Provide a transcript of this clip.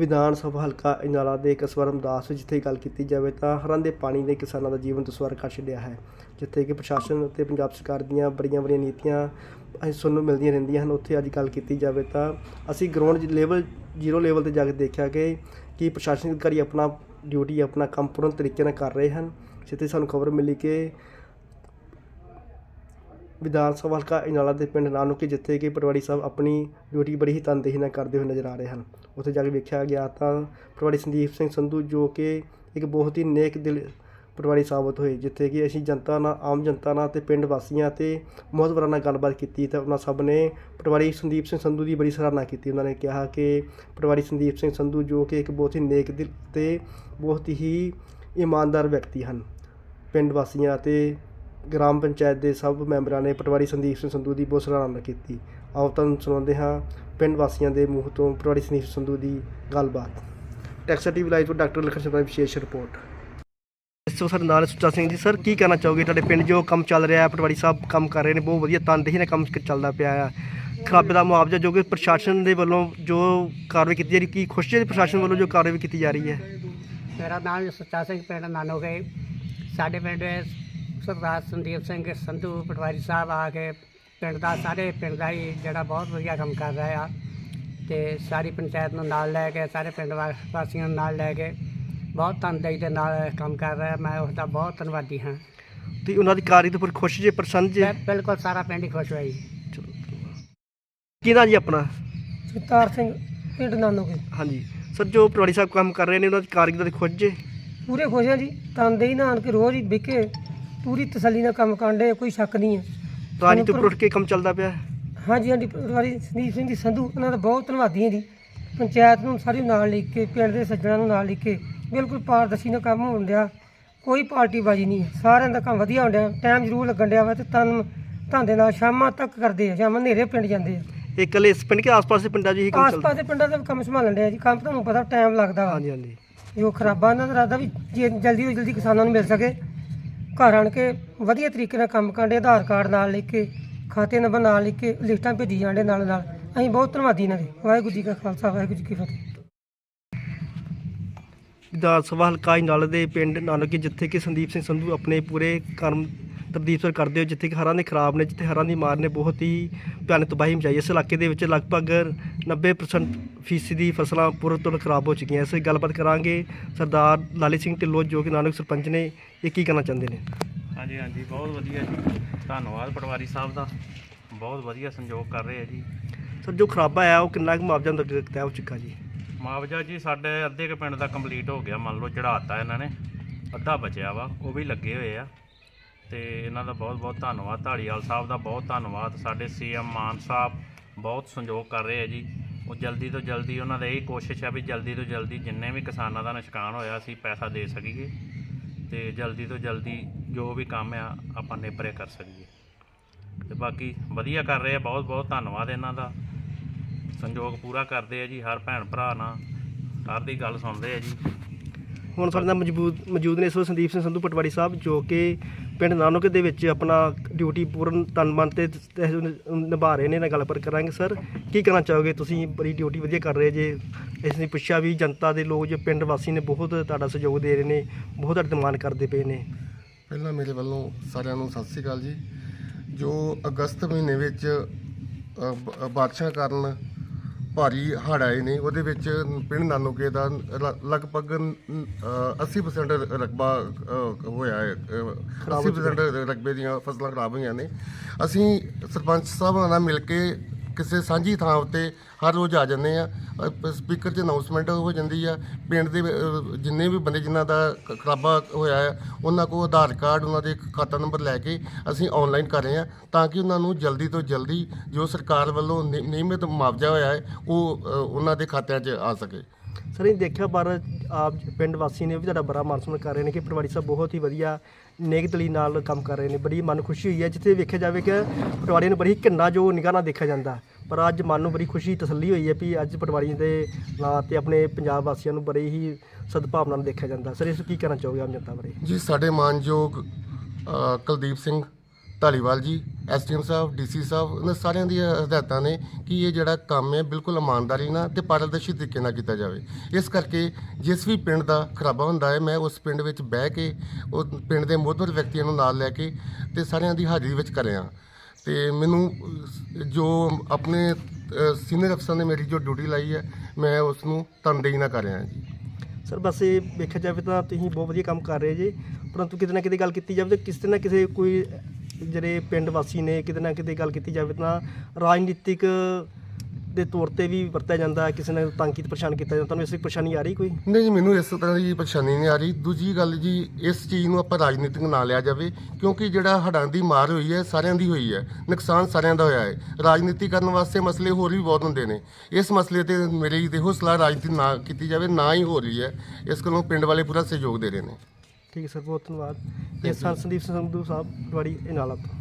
ਵਿਧਾਨ ਸਭਾ ਹਲਕਾ ਇਨਾਲਾ ਦੇ ਕਸਬਾ ਰਮਦਾਸ ਜਿੱਥੇ ਗੱਲ ਕੀਤੀ ਜਾਵੇ ਤਾਂ ਹਰਾਂ ਦੇ ਪਾਣੀ ਨੇ ਕਿਸਾਨਾਂ ਦਾ ਜੀਵਨ ਦੁਸਵਾਰ ਕਰ ਛੱਡਿਆ ਹੈ, ਜਿੱਥੇ ਕਿ ਪ੍ਰਸ਼ਾਸਨ ਅਤੇ ਪੰਜਾਬ ਸਰਕਾਰ ਦੀਆਂ ਬੜੀਆਂ ਬੜੀਆਂ ਨੀਤੀਆਂ ਅਸੀਂ ਸੁਣਨ ਨੂੰ ਮਿਲਦੀਆਂ ਰਹਿੰਦੀਆਂ ਹਨ। ਉੱਥੇ ਅੱਜ ਗੱਲ ਕੀਤੀ ਜਾਵੇ ਤਾਂ ਅਸੀਂ ਗਰਾਊਂਡ ਲੈਵਲ ਜ਼ੀਰੋ ਲੈਵਲ ਤੇ ਜਾ ਕੇ ਦੇਖਿਆ ਕਿ ਕਿ ਪ੍ਰਸ਼ਾਸਨਿਕ ਅਧਿਕਾਰੀ ਆਪਣਾ ਡਿਊਟੀ ਆਪਣਾ ਕੰਮ ਪੂਰਨ ਤਰੀਕੇ ਨਾਲ ਕਰ ਰਹੇ ਹਨ। ਜਿੱਥੇ ਸਾਨੂੰ ਖਬਰ ਮਿਲੀ ਕਿ ਵਿਧਾਨ ਸਭਾ ਹਲਕਾ ਇਨਾਲਾ ਦੇ ਪਿੰਡ ਨਾਨੋਕੇ, ਜਿੱਥੇ ਕਿ ਪਟਵਾਰੀ ਸਾਹਿਬ ਆਪਣੀ ਡਿਊਟੀ ਬੜੀ ਹੀ ਤਨਦੇਹੀ ਨਾਲ ਕਰਦੇ ਹੋਏ ਨਜ਼ਰ ਆ ਰਹੇ ਹਨ। ਉੱਥੇ ਜਾ ਕੇ ਵੇਖਿਆ ਗਿਆ ਤਾਂ ਪਟਵਾਰੀ ਸੰਦੀਪ ਸਿੰਘ ਸੰਧੂ, ਜੋ ਕਿ ਇੱਕ ਬਹੁਤ ਹੀ ਨੇਕ ਦਿਲ ਪਟਵਾਰੀ ਸਾਬਤ ਹੋਏ, ਜਿੱਥੇ ਕਿ ਅਸੀਂ ਜਨਤਾ ਨਾਲ, ਆਮ ਜਨਤਾ ਨਾਲ ਤੇ ਪਿੰਡ ਵਾਸੀਆਂ ਤੇ ਮੋਹਤਵਰਾਂ ਨਾਲ ਗੱਲਬਾਤ ਕੀਤੀ ਤਾਂ ਉਹਨਾਂ ਸਭ ਨੇ ਪਟਵਾਰੀ ਸੰਦੀਪ ਸਿੰਘ ਸੰਧੂ ਦੀ ਬੜੀ ਸਰਾਹਨਾ ਕੀਤੀ। ਉਹਨਾਂ ਨੇ ਕਿਹਾ ਕਿ ਪਟਵਾਰੀ ਸੰਦੀਪ ਸਿੰਘ ਸੰਧੂ, ਜੋ ਕਿ ਇੱਕ ਬਹੁਤ ਹੀ ਨੇਕ ਦਿਲ ਤੇ ਬਹੁਤ ਹੀ ਇਮਾਨਦਾਰ ਵਿਅਕਤੀ ਹਨ, ਪਿੰਡ ਵਾਸੀਆਂ ਅਤੇ ਗ੍ਰਾਮ ਪੰਚਾਇਤ ਦੇ ਸਭ ਮੈਂਬਰਾਂ ਨੇ ਪਟਵਾਰੀ ਸੰਦੀਪ ਸਿੰਘ ਸੰਧੂ ਦੀ ਬਹੁਤ ਸਰਾਹਨਾ ਕੀਤੀ। ਆਓ ਤੁਹਾਨੂੰ ਸੁਣਾਉਂਦੇ ਹਾਂ ਪਿੰਡ ਵਾਸੀਆਂ ਦੇ ਮੂੰਹ ਤੋਂ ਪਟਵਾਰੀ ਸੰਦੀਪ ਸੰਧੂ ਦੀ ਗੱਲਬਾਤ। ਟੈਕਸਾ ਟੀਵੀ ਲਾਈਵ ਤੋਂ ਡਾਕਟਰ ਲਖਨ ਸ਼ਰਮਾ ਦੀ ਵਿਸ਼ੇਸ਼ ਰਿਪੋਰਟ। ਸੋ ਸਰ ਨਾਲ ਸੁੱਚਾ ਸਿੰਘ ਜੀ, ਸਰ, ਕੀ ਕਹਿਣਾ ਚਾਹੋਗੇ? ਤੁਹਾਡੇ ਪਿੰਡ ਜੋ ਕੰਮ ਚੱਲ ਰਿਹਾ ਹੈ, ਪਟਵਾਰੀ ਸਾਹਿਬ ਕੰਮ ਕਰ ਰਹੇ ਨੇ, ਬਹੁਤ ਵਧੀਆ ਤਨਦੇਹੀ ਨਾਲ ਕੰਮ ਚੱਲਦਾ ਪਿਆ ਆ। ਖਰਾਬੇ ਦਾ ਮੁਆਵਜ਼ਾ ਜੋ ਕਿ ਪ੍ਰਸ਼ਾਸਨ ਦੇ ਵੱਲੋਂ ਜੋ ਕਾਰਵਾਈ ਕੀਤੀ ਜਾ ਰਹੀ, ਕੀ ਖੁਸ਼ੀ ਹੈ ਪ੍ਰਸ਼ਾਸਨ ਵੱਲੋਂ ਜੋ ਕਾਰਵਾਈ ਕੀਤੀ ਜਾ ਰਹੀ ਹੈ? ਮੇਰਾ ਨਾਮ ਸੁੱਚਾ ਸਿੰਘ, ਪਿੰਡ ਨਾਨੋਗੇ। ਸਾਡੇ ਪਿੰਡ ਸਰਦਾਰ ਸੰਦੀਪ ਸਿੰਘ ਸੰਧੂ ਪਟਵਾਰੀ ਸਾਹਿਬ ਆ ਕੇ ਪਿੰਡ ਦਾ ਸਾਰੇ ਪਿੰਡ ਦਾ ਹੀ ਜਿਹੜਾ ਬਹੁਤ ਵਧੀਆ ਕੰਮ ਕਰ ਰਿਹਾ ਆ ਤੇ ਸਾਰੀ ਪੰਚਾਇਤ ਨੂੰ ਨਾਲ ਲੈ ਕੇ ਸਾਰੇ ਪਿੰਡ ਵਾ- ਵਾਸੀਆਂ ਨੂੰ ਨਾਲ ਲੈ ਕੇ ਬਹੁਤ ਤਨਦੇਹੀ ਦੇ ਨਾਲ ਕੰਮ ਕਰ ਰਿਹਾ। ਮੈਂ ਉਸ ਦਾ ਬਹੁਤ ਧੰਨਵਾਦੀ ਹਾਂ। ਤੇ ਉਹਨਾਂ ਦੀ ਕਾਰਵਾਈ ਤੋਂ ਪਰ ਖੁਸ਼ ਜੇ ਪ੍ਰਸੰਨ ਜੇ? ਮੈਂ ਬਿਲਕੁਲ ਸਾਰਾ ਪਿੰਡ ਹੀ ਖੁਸ਼ ਹੋਇਆ ਜੀ। ਕਿਹਦਾ ਜੀ ਆਪਣਾ? ਸਰਦਾਰ ਸਿੰਘ ਪਿੰਡ ਨਾਨੋਗੇ। ਹਾਂਜੀ। ਸਰ ਜੋ ਪਟਵਾਰੀ ਸਾਹਿਬ ਕੰਮ ਕਰ ਰਹੇ ਨੇ ਉਹਨਾਂ ਦੀ ਕਾਰਗੁਜ਼ਾਰੀ ਖੁਸ਼ ਜੇ? ਪੂਰੇ ਖੁਸ਼ ਹਾਂ ਜੀ। ਤਨਦੇਹੀ ਨਾਲ ਆਣ ਕੇ ਰੋਜ਼ ਹੀ ਵਿਕੇ। ਪੂਰੀ ਤਸੱਲੀ ਨਾਲ ਕੰਮ ਕਰਦੇ ਕੋਈ ਸ਼ੱਕ ਨਹੀਂ ਹੈ ਰਾਜੀ ਤੋਂ ਉੱਠ ਕੇ ਕੰਮ ਚੱਲਦਾ ਪਿਆ। ਹਾਂਜੀ ਹਾਂਜੀ ਪਟਵਾਰੀ ਸੰਦੀਪ ਸਿੰਘ ਜੀ ਸੰਧੂ ਉਹਨਾਂ ਦਾ ਬਹੁਤ ਧੰਨਵਾਦੀ ਹਾਂ ਜੀ। ਪੰਚਾਇਤ ਨੂੰ ਸਾਰੀ ਨਾਲ ਲੈ ਕੇ ਪਿੰਡ ਦੇ ਸੱਜਣਾਂ ਨੂੰ ਨਾਲ ਲੈ ਕੇ ਬਿਲਕੁਲ ਪਾਰਦਰਸ਼ੀ ਨਾਲ ਕੰਮ ਹੋਣ ਡਿਆ। ਕੋਈ ਪਾਰਟੀ ਬਾਜੀ ਨਹੀਂ ਹੈ। ਸਾਰਿਆਂ ਦਾ ਕੰਮ ਵਧੀਆ ਹੋਣ ਡਿਆ। ਟਾਈਮ ਜ਼ਰੂਰ ਲੱਗਣ ਡਿਆ ਵਾ ਤੇ ਤਨ ਧਾਂਦੇ ਨਾਲ ਸ਼ਾਮਾਂ ਤੱਕ ਕਰਦੇ ਆ ਸ਼ਾਮਾਂ ਹਨੇਰੇ ਪਿੰਡ ਜਾਂਦੇ ਆ। ਇਹ ਇਕੱਲੇ ਇਸ ਪਿੰਡ ਕੇ ਆਸ-ਪਾਸ ਦੇ ਪਿੰਡਾਂ 'ਚ ਹੀ ਕੰਮ ਚੱਲਦਾ? ਆਸ-ਪਾਸ ਦੇ ਪਿੰਡਾਂ ਦਾ ਵੀ ਕੰਮ ਸੰਭਾਲਣ ਡਿਆ ਜੀ। ਕੰਮ ਤੁਹਾਨੂੰ ਪਤਾ ਟਾਈਮ ਲੱਗਦਾ ਵਾ। ਹਾਂਜੀ ਹਾਂਜੀ। ਜੋ ਖਰਾਬਾ ਇਹਨਾਂ ਦਾ ਇਰਾਦਾ ਵੀ ਜੇ ਜਲਦੀ ਤੋਂ ਜਲਦੀ ਕਿਸਾਨਾਂ ਨੂੰ ਮਿਲ ਸਕੇ। ਘਰ ਆਣ ਕੇ ਵਧੀਆ ਤਰੀਕੇ ਨਾਲ ਕੰਮ ਕਰਦੇ ਆਧਾਰ ਕਾਰਡ ਨਾਲ ਲੈ ਕੇ, ਖਾਤੇ ਨੰਬਰ ਨਾਲ ਲਿਖ ਕੇ, ਲਿਸਟਾਂ ਭੇਜੀ ਜਾਂਦੇ ਨਾਲ ਨਾਲ। ਅਸੀਂ ਬਹੁਤ ਧੰਨਵਾਦੀ ਇਹਨਾਂ ਦੇ। ਵਾਹਿਗੁਰੂ ਜੀ ਕਾ ਖਾਲਸਾ, ਵਾਹਿਗੁਰੂ ਜੀ ਕੀ ਫਤਿਹ। ਵਿਧਾਨ ਸਭਾ ਹਲਕਾ ਨਾਲ ਦੇ ਪਿੰਡ ਨਾਨਕੇ, ਜਿੱਥੇ ਕਿ ਸੰਦੀਪ ਸਿੰਘ ਸੰਧੂ ਆਪਣੇ ਪੂਰੇ ਕਰਮ ਤਰਦੀਪ ਸਰ ਕਰਦੇ ਹੋ ਜਿੱਥੇ ਕਿ ਹੜ੍ਹਾਂ ਦੇ ਖਰਾਬ ਨੇ ਜਿੱਥੇ ਹੜ੍ਹਾਂ ਦੀ ਮਾਰ ਨੇ ਬਹੁਤ ਹੀ ਭਿਆਨਕ ਤਬਾਹੀ ਮਚਾਈ ਇਸ ਇਲਾਕੇ ਦੇ ਵਿੱਚ ਲਗਭਗ 90% ਫੀਸਦੀ ਫਸਲਾਂ ਪੂਰੀ ਤਰ੍ਹਾਂ ਖਰਾਬ ਹੋ ਚੁੱਕੀਆਂ। ਇਸ ਗੱਲਬਾਤ ਕਰਾਂਗੇ ਸਰਦਾਰ ਲਾਲੀ ਸਿੰਘ ਢਿੱਲੋਂ ਜੋ ਕਿ ਨਾਨਕ ਸਰਪੰਚ ਨੇ ਇਹ ਕੀ ਕਹਿਣਾ ਚਾਹੁੰਦੇ ਨੇ? ਹਾਂਜੀ ਹਾਂਜੀ ਬਹੁਤ ਵਧੀਆ ਜੀ। ਧੰਨਵਾਦ ਪਟਵਾਰੀ ਸਾਹਿਬ ਦਾ। ਬਹੁਤ ਵਧੀਆ ਸੰਯੋਗ ਕਰ ਰਹੇ ਆ ਜੀ। ਸਰ ਜੋ ਖਰਾਬਾ ਆਇਆ ਉਹ ਕਿੰਨਾ ਕੁ ਮੁਆਵਜ਼ਾ ਤੈਅ ਹੋ ਚੁੱਕਾ ਜੀ? ਮੁਆਵਜ਼ਾ ਜੀ ਸਾਡੇ ਅੱਧੇ ਕੁ ਪਿੰਡ ਦਾ ਕੰਪਲੀਟ ਹੋ ਗਿਆ। ਮੰਨ ਲਓ ਚੜਾਤਾ ਇਹਨਾਂ ਨੇ। ਅੱਧਾ ਬਚਿਆ ਵਾ ਉਹ ਵੀ ਲੱਗੇ ਹੋਏ ਆ। ਤੇ ਇਹਨਾਂ ਦਾ ਬਹੁਤ ਬਹੁਤ ਧੰਨਵਾਦ। ਢਾਲੀਵਾਲ ਸਾਹਿਬ ਦਾ ਬਹੁਤ ਧੰਨਵਾਦ। ਸਾਡੇ ਸੀਐਮ ਮਾਨ ਸਾਹਿਬ ਬਹੁਤ ਸੰਯੋਗ ਕਰ ਰਹੇ ਆ ਜੀ। ਉਹ ਜਲਦੀ ਤੋਂ ਜਲਦੀ ਉਹਨਾਂ ਦਾ ਇਹ ਕੋਸ਼ਿਸ਼ ਹੈ ਵੀ ਜਲਦੀ ਤੋਂ ਜਲਦੀ ਜਿੰਨੇ ਵੀ ਕਿਸਾਨਾਂ ਦਾ ਨੁਕਸਾਨ ਹੋਇਆ ਅਸੀਂ ਪੈਸਾ ਦੇ ਸਕੀਏ ਤੇ ਜਲਦੀ ਤੋਂ ਜਲਦੀ ਜੋ ਵੀ ਕੰਮ ਆ ਆਪਾਂ ਨਿਪਰੇ ਕਰ ਸਕੀਏ। ਤੇ ਬਾਕੀ ਵਧੀਆ ਕਰ ਰਹੇ ਆ। ਬਹੁਤ ਬਹੁਤ ਧੰਨਵਾਦ ਇਹਨਾਂ ਦਾ। ਸੰਯੋਗ ਪੂਰਾ ਕਰਦੇ ਆ ਜੀ। ਹਰ ਭੈਣ ਭਰਾ ਨਾਲ ਹਰ ਦੀ ਗੱਲ ਸੁਣਦੇ ਆ ਜੀ। ਹੁਣ ਸਾਡੇ ਨਾਲ ਮੌਜੂਦ ਮੌਜੂਦ ਨੇ ਸੋ ਸੰਦੀਪ ਸਿੰਘ ਸੰਧੂ ਪਟਵਾਰੀ ਸਾਹਿਬ ਜੋ ਕਿ ਪਿੰਡ ਨਾਨੋਕੇ ਦੇ ਵਿੱਚ ਆਪਣਾ ਡਿਊਟੀ ਪੂਰਨ ਤਨ ਮਨ ਤੇ ਤੇ ਨਿਭਾ ਰਹੇ ਨੇ ਨਾਲ ਗੱਲਬਾਤ ਕਰਾਂਗੇ। ਸਰ ਕੀ ਕਹਿਣਾ ਚਾਹੋਗੇ ਤੁਸੀਂ? ਬੜੀ ਡਿਊਟੀ ਵਧੀਆ ਕਰ ਰਹੇ ਜੇ। ਇਸ ਨੇ ਪੁੱਛਿਆ ਵੀ ਜਨਤਾ ਦੇ ਲੋਕ ਜੋ ਪਿੰਡ ਵਾਸੀ ਨੇ ਬਹੁਤ ਤੁਹਾਡਾ ਸਹਿਯੋਗ ਦੇ ਰਹੇ ਨੇ ਬਹੁਤ ਤੁਹਾਡੀ ਡਿਮਾਂਡ ਕਰਦੇ ਪਏ ਨੇ। ਪਹਿਲਾਂ ਮੇਰੇ ਵੱਲੋਂ ਸਾਰਿਆਂ ਨੂੰ ਸਤਿ ਸ੍ਰੀ ਅਕਾਲ ਜੀ। ਜੋ ਅਗਸਤ ਮਹੀਨੇ ਵਿੱਚ ਅ, ਬ- ਬਾਰਿਸ਼ਾਂ ਕਾਰਨ ਭਾਰੀ ਹੜ੍ਹ ਆਏ ਨੇ ਉਹਦੇ ਵਿੱਚ ਪਿੰਡ ਨਾਨੋਕੇ ਦਾ ਲ- ਲਗਭਗ ਅ, 80% ਰਕਬਾ ਅ, ਹੋਇਆ ਹੈ ਅ, 80% ਰਕਬੇ ਦੀਆਂ ਫਸਲਾਂ ਖਰਾਬ ਹੋਈਆਂ ਨੇ। ਅਸੀਂ ਸਰਪੰਚ ਸਾਹਿਬਾਂ ਨਾਲ ਮਿਲ ਕੇ ਕਿਸੇ ਸਾਂਝੀ ਥਾਂ ਉੱਤੇ ਹਰ ਰੋਜ਼ ਆ ਜਾਂਦੇ ਆ। ਸਪੀਕਰ 'ਚ ਅਨਾਉਂਸਮੈਂਟ ਹੋ ਜਾਂਦੀ ਆ। ਪਿੰਡ ਦੇ ਅਹ, ਜਿੰਨੇ ਵੀ ਬੰਦੇ ਜਿਨ੍ਹਾਂ ਦਾ ਖ- ਖਰਾਬਾ ਹੋਇਆ ਆ ਉਹਨਾਂ ਕੋਲ ਆਧਾਰ ਕਾਰਡ ਉਹਨਾਂ ਦੇ ਖਾਤਾ ਨੰਬਰ ਲੈ ਕੇ ਅਸੀਂ ਆਨਲਾਈਨ ਕਰ ਰਹੇ ਆ ਤਾਂ ਕਿ ਉਹਨਾਂ ਨੂੰ ਜਲਦੀ ਤੋਂ ਜਲਦੀ ਜੋ ਸਰਕਾਰ ਵੱਲੋਂ ਨਿ- ਨਿਯਮਿਤ ਮੁਆਵਜ਼ਾ ਹੋਇਆ ਹੈ ਉਹ ਅਹ, ਉਹਨਾਂ ਦੇ ਖਾਤਿਆਂ 'ਚ ਆ ਸਕੇ। ਸਰ ਇਹ ਦੇਖਿਆ ਪਰ ਆਪ ਪਿੰਡ ਵਾਸੀ ਨੇ ਵੀ ਤੁਹਾਡਾ ਬੜਾ ਮਾਨ ਕਰ ਰਹੇ ਨੇ ਕਿ ਪਟਵਾਰੀ ਸਾਹਿਬ ਬਹੁਤ ਹੀ ਵਧੀਆ ਨੇਕ ਦਿਲੀ ਨਾਲ ਕੰਮ ਕਰ ਰਹੇ ਨੇ, ਬੜੀ ਮਨ ਖੁਸ਼ੀ ਹੋਈ ਹੈ, ਜਿੱਥੇ ਵੇਖਿਆ ਜਾਵੇ ਕਿ ਪਟਵਾਰੀਆਂ ਨੂੰ ਬੜੀ ਘਿੰਨਾ ਜੋ ਨਿਗਾਹ ਨਾਲ ਦੇਖਿਆ ਜਾਂਦਾ। ਪਰ ਅੱਜ ਮਨ ਨੂੰ ਬੜੀ ਖੁਸ਼ੀ, ਤਸੱਲੀ ਹੋਈ ਹੈ ਵੀ ਅੱਜ ਪਟਵਾਰੀਆਂ ਦੇ ਨਾਂ ਤੇ ਆਪਣੇ ਪੰਜਾਬ ਵਾਸੀਆਂ ਨੂੰ ਬੜੀ ਹੀ ਸਦਭਾਵਨਾ ਨਾਲ ਦੇਖਿਆ ਜਾਂਦਾ। ਸਰ, ਇਸ ਕੀ ਕਹਿਣਾ ਚਾਹੋਗੇ ਆਮ ਜਨਤਾ ਬਾਰੇ? ਜੀ, ਸਾਡੇ ਮਾਨਯੋਗ ਕੁਲਦੀਪ ਸਿੰਘ ਧਾਲੀਵਾਲ ਜੀ ਐਸਡੀਐਮ ਸਾਹਿਬ ਡੀਸੀ ਸਾਹਿਬ ਉਹਨਾਂ ਸਾਰਿਆਂ ਦੀਆਂ ਹਦਾਇਤਾਂ ਨੇ ਕਿ ਇਹ ਜਿਹੜਾ ਕੰਮ ਹੈ ਬਿਲਕੁਲ ਇਮਾਨਦਾਰੀ ਨਾਲ ਤੇ ਪਾਰਦਰਸ਼ੀ ਤਰੀਕੇ ਨਾਲ ਕੀਤਾ ਜਾਵੇ। ਇਸ ਕਰਕੇ ਜਿਸ ਵੀ ਪਿੰਡ ਦਾ ਖਰਾਬਾ ਹੁੰਦਾ ਹੈ, ਮੈਂ ਉਸ ਪਿੰਡ ਵਿੱਚ ਬਹਿ ਕੇ ਉਹ ਪਿੰਡ ਦੇ ਮੋਹਤਵਰ ਵਿਅਕਤੀਆਂ ਨੂੰ ਨਾਲ ਲੈ ਕੇ ਤੇ ਸਾਰਿਆਂ ਦੀ ਹਾਜ਼ਰੀ ਵਿੱਚ ਕਰਿਆ ਤੇ ਮੈਨੂੰ ਜੋ ਆਪਣੇ ਸੀਨੀਅਰ ਅਫਸਰ ਨੇ ਮੇਰੀ ਜੋ ਡਿਊਟੀ ਲਾਈ ਹੈ, ਮੈਂ ਉਸ ਨੂੰ ਤਨਦੇਹੀ ਨਾਲ ਕਰ ਰਿਹਾ ਜੀ। ਸਰ, ਬਸ ਇਹ ਵੇਖਿਆ ਜਾਵੇ ਤਾਂ ਤੁਸੀਂ ਬਹੁਤ ਵਧੀਆ ਕੰਮ ਕਰ ਰਹੇ ਜੀ, ਪਰੰਤੂ ਕਿਤੇ ਨਾ ਕਿਤੇ ਗੱਲ ਕੀਤੀ ਜਾਵੇ ਤਾਂ ਕਿਸੇ ਨਾ ਕਿਸੇ ਕੋਈ ਜਿਹੜੇ ਪਿੰਡ ਵਾਸੀ ਨੇ, ਕਿਤੇ ਨਾ ਕਿਤੇ ਗੱਲ ਕੀਤੀ ਜਾਵੇ ਤਾਂ ਰਾਜਨੀਤਿਕ ਦੇ ਤੌਰ ਤੇ ਵੀ ਵਰਤਿਆ ਜਾਂਦਾ ਹੈ, ਕਿਸੇ ਨਾਲ ਤੰਗ ਕੀਤਾ ਪਰੇਸ਼ਾਨ ਕੀਤਾ ਜਾਂਦਾ, ਤੁਹਾਨੂੰ ਇਸ ਵਿੱਚ ਪਰੇਸ਼ਾਨੀ ਆ ਰਹੀ ਕੋਈ? ਨਹੀਂ ਜੀ, ਮੈਨੂੰ ਇਸ ਤਰ੍ਹਾਂ ਦੀ ਪਰੇਸ਼ਾਨੀ ਨਹੀਂ ਆ ਰਹੀ। ਦੂਜੀ ਗੱਲ ਜੀ, ਇਸ ਚੀਜ਼ ਨੂੰ ਆਪਾਂ ਰਾਜਨੀਤਿਕ ਨਾ ਲਿਆ ਜਾਵੇ, ਕਿਉਂਕਿ ਜਿਹੜਾ ਹੜਾਂ ਦੀ ਮਾਰ ਹੋਈ ਹੈ, ਸਾਰਿਆਂ ਦੀ ਹੋਈ ਹੈ, ਨੁਕਸਾਨ ਸਾਰਿਆਂ ਦਾ ਹੋਇਆ ਹੈ। ਰਾਜਨੀਤੀ ਕਰਨ ਵਾਸਤੇ ਮਸਲੇ ਹੋਰ ਵੀ ਬਹੁਤ ਹੁੰਦੇ ਨੇ। ਇਸ ਮਸਲੇ ਤੇ ਮੇਰੀ ਇਹੋ ਸਲਾਹ ਰਾਜਨੀਤੀ ਨਾ ਕੀਤੀ ਜਾਵੇ, ਨਾ ਹੀ ਹੋ ਰਹੀ ਹੈ। ਇਸ ਕੋਲੋਂ ਪਿੰਡ ਵਾਲੇ ਪੂਰਾ ਸਹਿਯੋਗ ਦੇ ਰਹੇ ਨੇ। ਠੀਕ ਹੈ ਸਰ ਬਹੁਤ ਧੰਨਵਾਦ। ਇਹ ਸੰ ਸੰਦੀਪ ਸਿੰਘ ਸੰਧੂ ਸਾਹਿਬ ਪਟਵਾਰੀ ਇਨਾਲਾ ਤੋਂ